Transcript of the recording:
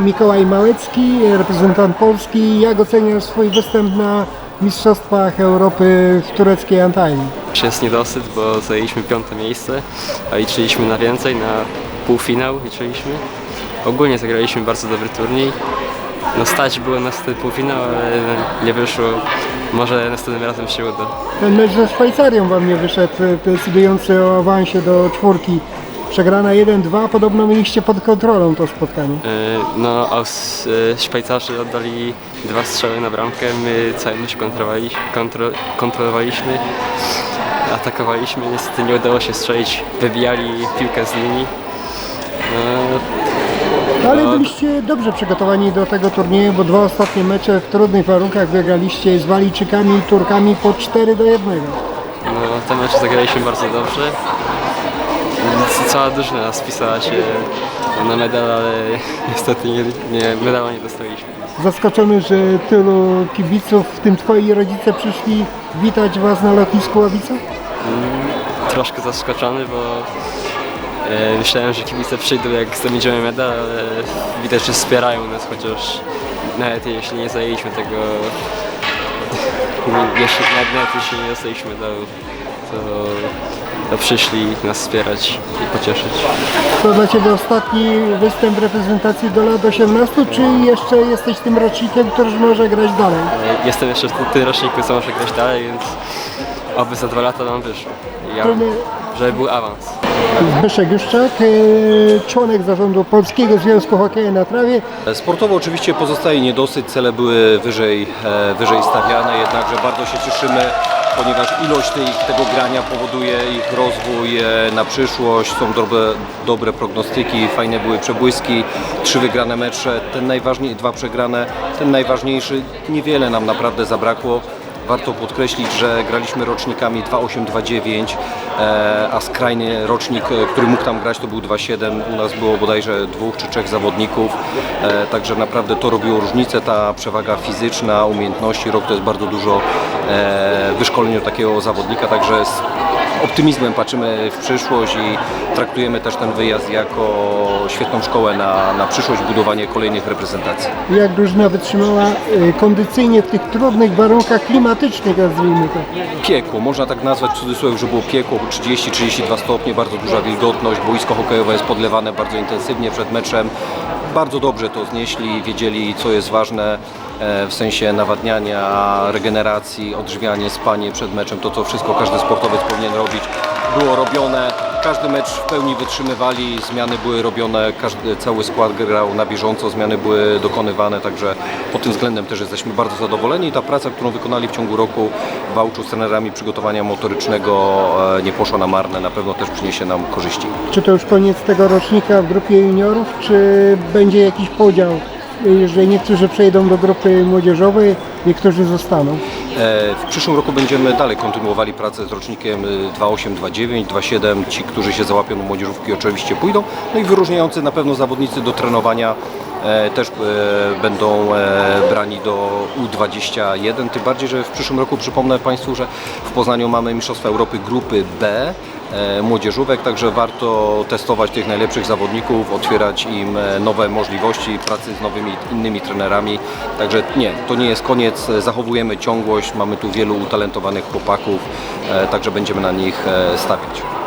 Mikołaj Małecki, reprezentant Polski. Jak oceniasz swój występ na Mistrzostwach Europy w tureckiej Antalii? Jest niedosyt, bo zajęliśmy piąte miejsce, a liczyliśmy na więcej, na półfinał liczyliśmy. Ogólnie zagraliśmy bardzo dobry turniej. No stać było nas ten półfinał, ale nie wyszło. Może następnym razem się uda. Ten mecz ze Szwajcarią wam nie wyszedł, decydujący o awansie do czwórki. Przegrana 1-2, podobno mieliście pod kontrolą to spotkanie. Yy, No, Aus, yy, Szwajcarzy oddali dwa strzały na bramkę, my cały mecz kontrowali, kontro, kontrolowaliśmy, atakowaliśmy, niestety nie udało się strzelić, wybijali piłkę z linii. No, Ale No, byliście dobrze przygotowani do tego turnieju, bo dwa ostatnie mecze w trudnych warunkach wygraliście z Walijczykami i Turkami po 4 do 1. No, te mecze zagraliśmy bardzo dobrze. Cała drużyna spisała się na medal, ale niestety nie, nie, medala nie dostaliśmy. Zaskoczony, że tylu kibiców, w tym twoi rodzice przyszli witać was na lotnisku Ławica? Troszkę zaskoczony, bo e, myślałem, że kibice przyjdą jak zdobędziemy medal, ale widać, że wspierają nas, chociaż nawet jeśli nie zajęliśmy tego, jeśli, nawet, nawet jeśli nie dostaliśmy medalu, to przyszli nas wspierać i pocieszyć. To dla Ciebie ostatni występ reprezentacji do lat 18, czy jeszcze jesteś tym rocznikiem, który może grać dalej? E, Jestem jeszcze w tym roczniku, co może grać dalej, więc oby za dwa lata nam wyszło. Ja, żeby był awans. Zbyszek Juszczak, e, członek zarządu Polskiego Związku Hokeja na Trawie. Sportowo oczywiście pozostaje niedosyt, cele były wyżej, e, wyżej stawiane, jednakże bardzo się cieszymy, ponieważ ilość tej, tego grania powoduje ich rozwój e, na przyszłość, są dobre, dobre prognostyki, fajne były przebłyski, trzy wygrane mecze, ten najważniejszy, dwa przegrane, ten najważniejszy, niewiele nam naprawdę zabrakło. Warto podkreślić, że graliśmy rocznikami 2.8-2.9, e, a skrajny rocznik, e, który mógł tam grać, to był 2.7. U nas było bodajże dwóch czy trzech zawodników, e, także naprawdę to robiło różnicę. Ta przewaga fizyczna, umiejętności, rok to jest bardzo dużo wyszkoleniu takiego zawodnika, także z optymizmem patrzymy w przyszłość i traktujemy też ten wyjazd jako świetną szkołę na, na przyszłość, budowanie kolejnych reprezentacji. Jak drużyna wytrzymała kondycyjnie w tych trudnych warunkach klimatycznych, nazwijmy to. piekło, można tak nazwać w cudzysłowie, że było piekło, 30-32 stopnie, bardzo duża wilgotność, boisko hokejowe jest podlewane bardzo intensywnie przed meczem. Bardzo dobrze to znieśli, wiedzieli co jest ważne e, w sensie nawadniania, regeneracji, odżywianie, spanie przed meczem, to co wszystko każdy sportowiec powinien robić, było robione. Każdy mecz w pełni wytrzymywali, zmiany były robione, każdy, cały skład grał na bieżąco, zmiany były dokonywane, także pod tym względem też jesteśmy bardzo zadowoleni. I ta praca, którą wykonali w ciągu roku w z trenerami przygotowania motorycznego e, nie poszła na marne, na pewno też przyniesie nam korzyści. Czy to już koniec tego rocznika w grupie juniorów, czy będzie jakiś podział? Jeżeli niektórzy przejdą do grupy młodzieżowej, niektórzy zostaną. E, W przyszłym roku będziemy dalej kontynuowali pracę z rocznikiem y, 28, 29, 27. Ci, którzy się załapią do młodzieżówki oczywiście pójdą. No i wyróżniający na pewno zawodnicy do trenowania e, też e, będą brani do U21. Tym bardziej, że w przyszłym roku przypomnę Państwu, że w Poznaniu mamy Mistrzostwa Europy grupy B młodzieżówek, także warto testować tych najlepszych zawodników, otwierać im e, nowe możliwości pracy z nowymi innymi trenerami. Także nie, to nie jest koniec, e, zachowujemy ciągłość, mamy tu wielu utalentowanych chłopaków, e, także będziemy na nich e, stawiać.